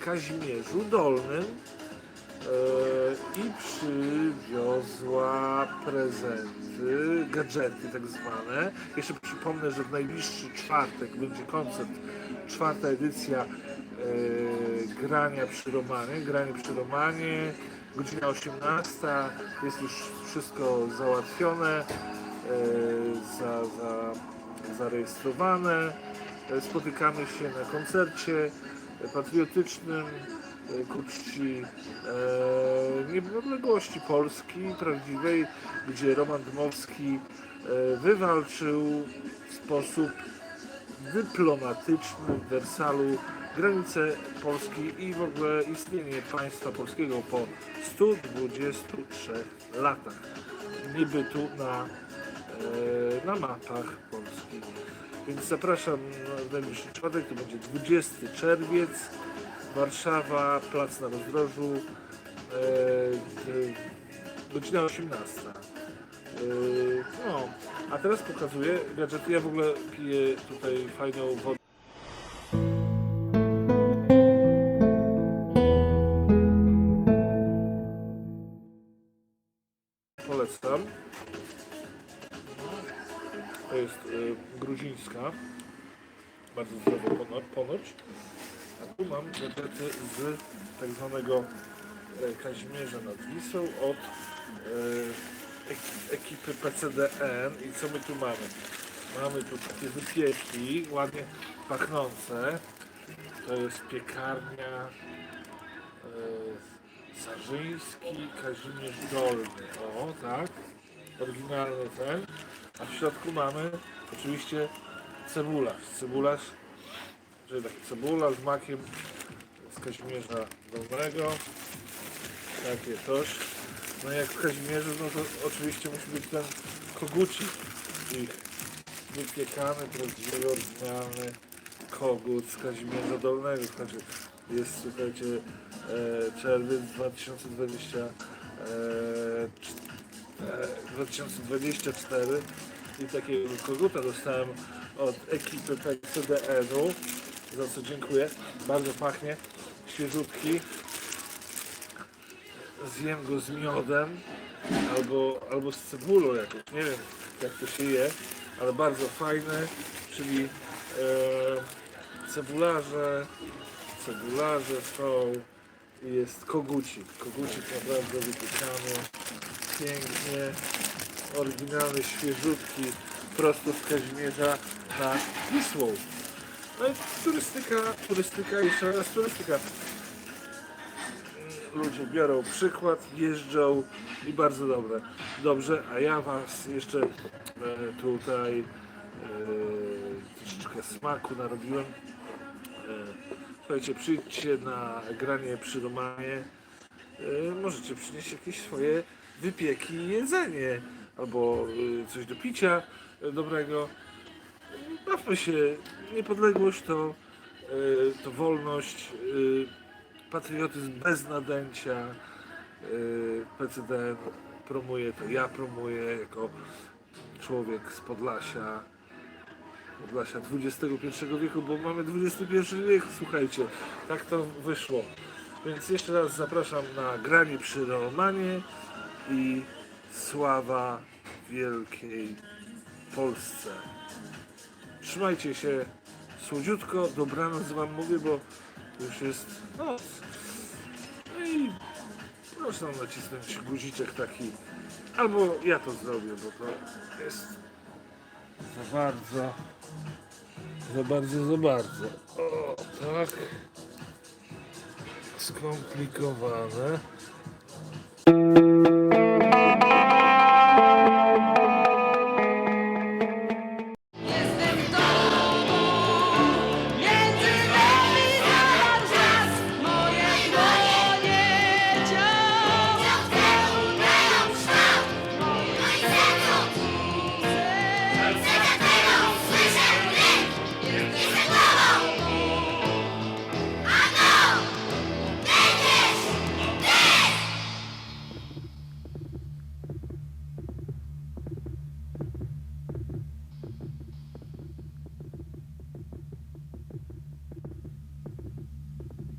Kazimierzu Dolnym e, i przywiozła prezenty, gadżety tak zwane. Jeszcze przypomnę, że w najbliższy czwartek będzie koncert, czwarta edycja e, grania przy Romanie, granie przy Romanie, godzina 18, jest już wszystko załatwione, e, za, za, zarejestrowane. Spotykamy się na koncercie patriotycznym e, ku czci e, niepodległości Polski prawdziwej, gdzie Roman Dmowski e, wywalczył w sposób dyplomatyczny w Wersalu granice Polski i w ogóle istnienie państwa polskiego po 123 latach niebytu na, e, na mapach Polski. Więc zapraszam na najbliższy czwartek, to będzie 20 czerwiec, Warszawa, Plac na Rozdrożu, e, e, godzina 18. Yy, No, a teraz pokazuję gadżety. Ja w ogóle piję tutaj fajną wodę. Jest y, gruzińska. Bardzo zdrowa pono- ponoć. A tu mam gadżety z tak zwanego e, Kazimierza nad Wisłą od e, ek- ekipy PCDN i co my tu mamy? Mamy tu takie wypieki, ładnie pachnące. To jest piekarnia e, Sarzyński, Kazimierz Dolny. O, tak. Oryginalny ten. A w środku mamy oczywiście cebularz. Cebularz, czyli taki cebularz z makiem z Kazimierza Dolnego. Takie coś. No jak w Kazimierzu, no to oczywiście musi być ten kogucik ich wypiekany, prawdziwy, oryginalny kogut z Kazimierza Dolnego. Znaczy jest, słuchajcie, e, czerwiec 2020, e, cz- e, 2024 i takiego koguta dostałem od ekipy PCDN-u, za co dziękuję. Bardzo pachnie, świeżutki. Zjem go z miodem albo, albo z cebulą jakąś, nie wiem jak to się je, ale bardzo fajne, czyli e, cebularze, cebularze są i jest kogucik, kogucik naprawdę wypiekany, pięknie, oryginalny, świeżutki, prosto z Kazimierza nad Wisłą. No i turystyka, turystyka, jeszcze raz turystyka ludzie biorą przykład, jeżdżą i bardzo dobre. Dobrze, a ja Was jeszcze e, tutaj e, troszeczkę smaku narobiłem. E, słuchajcie, przyjdźcie na granie przy Romanie. E, możecie przynieść jakieś swoje wypieki i jedzenie albo e, coś do picia e, dobrego. Bawmy się, niepodległość to, e, to wolność. patriotyzm bez nadęcia. PCDN promuje to, ja promuję jako człowiek z Podlasia. Podlasia XXI wieku, bo mamy XXI wiek, słuchajcie, tak to wyszło. Więc jeszcze raz zapraszam na granie przy Romanie i sława wielkiej Polsce. Trzymajcie się słodziutko, dobranoc wam mówię, bo już jest noc. No i proszę nacisnąć guziczek taki. Albo ja to zrobię, bo to jest za bardzo, za bardzo, za bardzo. O, tak. Skomplikowane.